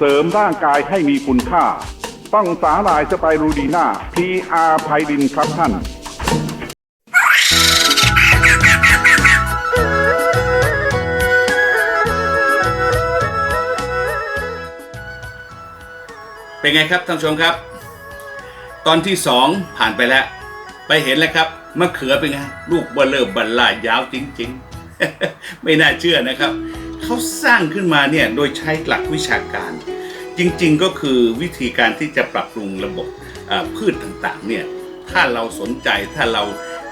เสริมร่างกายให้มีคุณค่า ต้องสาหร่ายสไปรูดีน่า PR ไพลินครับท่านเป็นไงครับท่านชมครับ ตอนที่สองผ่านไปแล้ว ไปเห็นแล้วครับมะเขือเป็นไง ลูกเบลเลอร์บัลลายาวจริง ๆ ไม่น่าเชื่อนะครับ เขาสร้างขึ้นมาเนี่ยโดยใช้หลักวิชาการ จริงๆก็คือวิธีการที่จะปรับปรุงระบบพืชต่างๆเนี่ยถ้าเราสนใจถ้าเรา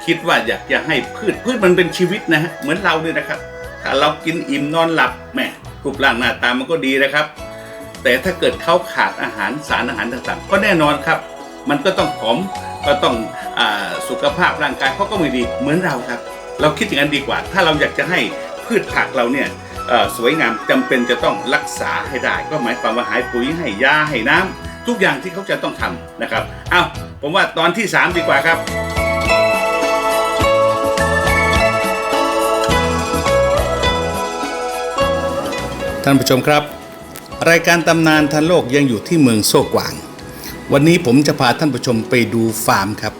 คิดว่าอยากจะให้พืชพืชมันเป็นชีวิตนะฮะเหมือนเราเนี่ยนะครับ ถ้าเรากินอิ่มนอนหลับแหมรูปร่างหน้าตามันก็ดีนะครับ แต่ถ้าเกิดเขาขาดอาหารสารอาหารต่างๆ ก็แน่นอนครับ มันก็ต้องผอมก็ต้องอสุขภาพร่างกายเขาก็ไม่ดีเหมือนเราครับ เราคิดอย่างนั้นดีกว่า ถ้าเราอยากจะให้พืชผักเราเนี่ย สวยงามจำเป็นจะต้องรักษาให้ได้ ก็หมายความว่าหายปุ๋ยให้ยาให้น้ำทุกอย่างที่เขาจะต้องทำนะครับเอาผมว่าตอนที่ 3 ดีกว่าครับท่านผู้ชมครับ รายการตำนานทันโลกยังอยู่ที่เมืองโซกวาง วันนี้ผมจะพาท่านผู้ชมไปดูฟาร์มครับ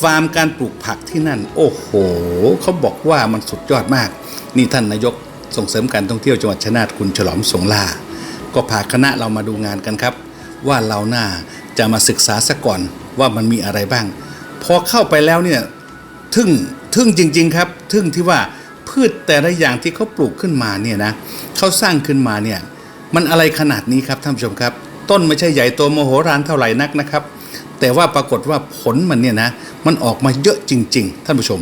ฟาร์มการปลูกผักที่นั่น โอ้โหเขาบอกว่ามันสุดยอดมาก นี่ท่านนายก ส่งเสริมการท่องเที่ยวจังหวัดชนาทคุณฉลอมสงลาก็พาคณะเรามาดูงานกันครับ ว่าเราหน่าจะมาศึกษาซะก่อนว่ามันมีอะไรบ้าง พอเข้าไปแล้วเนี่ยทึ่งทึ่งจริง ๆ ครับ ทึ่งที่ว่าพืชแต่ละอย่างที่เขาปลูกขึ้นมาเนี่ยนะเขาสร้างขึ้นมาเนี่ยมันอะไรขนาดนี้ครับท่านผู้ชมครับ ต้นไม่ใช่ใหญ่โตมโหฬารเท่าไหร่นักนะครับ แต่ว่าปรากฏว่าผลมันเนี่ยนะมันออกมาเยอะจริง ๆ ท่านผู้ชม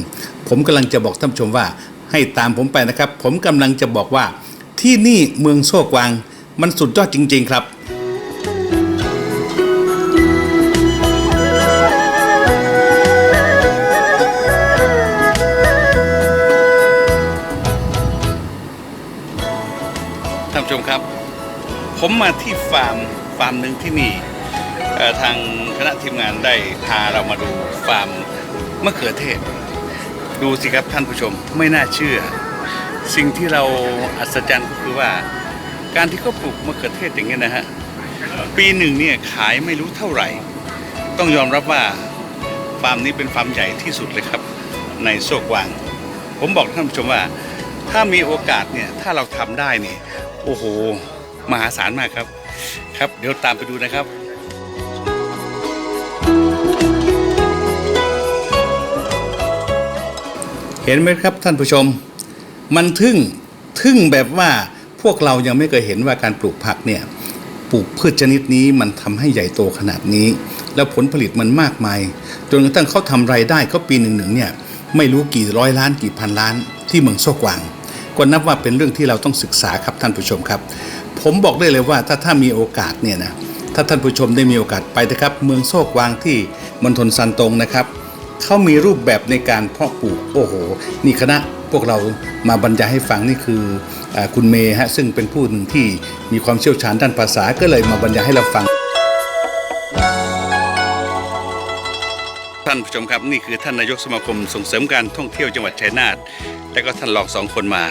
ผมกำลังจะบอกท่านผู้ชมว่า ให้ตามผมไปนะครับ ผมกำลังจะบอกว่าที่นี่เมืองโซกวางมันสุดยอดจริง ๆ ครับท่านผู้ชมครับ ผมมาที่ฟาร์มฟาร์มหนึ่งที่นี่ทางคณะทีมงานได้พาเรามาดูฟาร์มมะเขือเทศ ดูสิครับท่านผู้ชมไม่น่าเชื่อ สิ่งที่เราอัศจรรย์ก็คือว่า การที่เขาปลูกมะเขือเทศอย่างเงี้ยนะฮะปีหนึ่งเนี่ยขายไม่รู้เท่าไหร่ ต้องยอมรับว่าฟาร์มนี้เป็นฟาร์มใหญ่ที่สุดเลยครับ ในโซกวาง ผมบอกท่านผู้ชมว่า ถ้ามีโอกาสเนี่ยถ้าเราทำได้เนี่ยโอ้โหมหาศาลมากครับ ครับเดี๋ยวตามไปดูนะครับ เห็นไหมครับท่านผู้ชม มันทึ่งทึ่งแบบว่าพวกเรายังไม่เคยเห็นว่าการปลูกผักเนี่ยปลูกพืชชนิดนี้มันทำให้ใหญ่โตขนาดนี้ แล้วผลผลิตมันมากมาย จนกระทั่งเขาทำไรายได้เขาปีหนึ่งหนึ่งเนี่ยไม่รู้กี่ร้อยล้านกี่พันล้านที่เมืองโซกวางก็นับว่าเป็นเรื่องที่เราต้องศึกษาครับท่านผู้ชมครับ ผมบอกได้เลยว่าถ้าถ้ามีโอกาสเนี่ยนะถ้าท่านผู้ชมได้มีโอกาสไปนะครับ เมืองโซกวางที่มณฑลซันตงนะครับ เขามีรูปแบบในการเพาะปลูกโอ้โห นี่คณะพวกเรามาบรรยายให้ฟังนี่คืออาคุณเมย์ฮะซึ่งเป็นผู้หนึ่งที่มีความเชี่ยวชาญด้านภาษาก็เลยมาบรรยายให้เราฟัง ท่านผู้ชมครับนี่คือท่านนายกสมาคมส่งเสริมการท่องเที่ยวจังหวัดชัยนาทและก็ท่านรองสองคนมา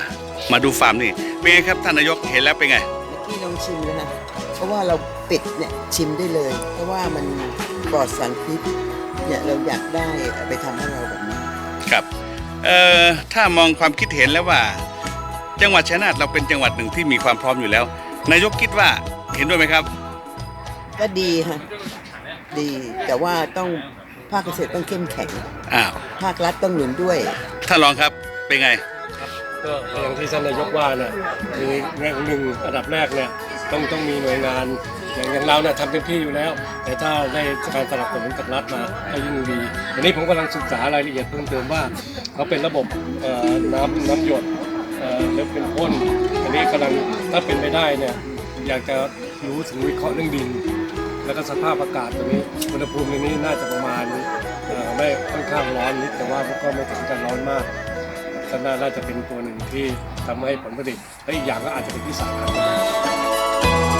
มาดูฟาร์มนี่เป็นไงครับท่านนายกเห็นแล้วเป็นไงพี่ลองชิมแล้วนะเพราะว่าเราปิดเนี่ยชิมได้เลย เพราะว่ามันปลอดสารพิษ เนี่ยเราอยากได้เอาไปทำให้เราแบบนี้ครับเอ่อถ้ามองความคิดเห็นแล้วว่า จังหวัดชัยนาทเราเป็นจังหวัดหนึ่งที่มีความพร้อมอยู่แล้ว นายกคิดว่าเห็นด้วยไหมครับ ก็ดีค่ะดีแต่ว่าต้องภาคเกษตรต้องเข้มแข็งอ้าวภาครัฐต้องหนุนด้วยท่านรองครับเป็นไงก็อย่างที่ท่านนายกว่าน่ะคือแรกหนึ่งอันดับแรกเนี่ยต้องต้องมีหน่วยงาน อย่างอย่างเราเนี่ยทำเต็มที่อยู่แล้ว แต่ถ้าได้การสนับสนุนจากรัฐมาก็ยิ่งดีวันนี้ผมกำลังศึกษารายละเอียดเพิ่มเติมว่าเขาเป็นระบบเอ่อน้ำน้ำหยดเอ่อหรือเป็นพ่นอันนี้กำลังถ้าเป็นไปได้เนี่ยอยากจะรู้ถึงวิเคราะห์เรื่องดิน แล้วก็สภาพอากาศตรงนี้อุณหภูมิในนี้น่าจะประมาณเอ่อไม่ค่อนข้างร้อนนิดแต่ว่าก็ไม่ถึงกับร้อนมากก็น่าจะเป็นตัวหนึ่งที่ทำให้ผลผลิตและอีกอย่างก็อาจจะเป็นที่สาธารณะ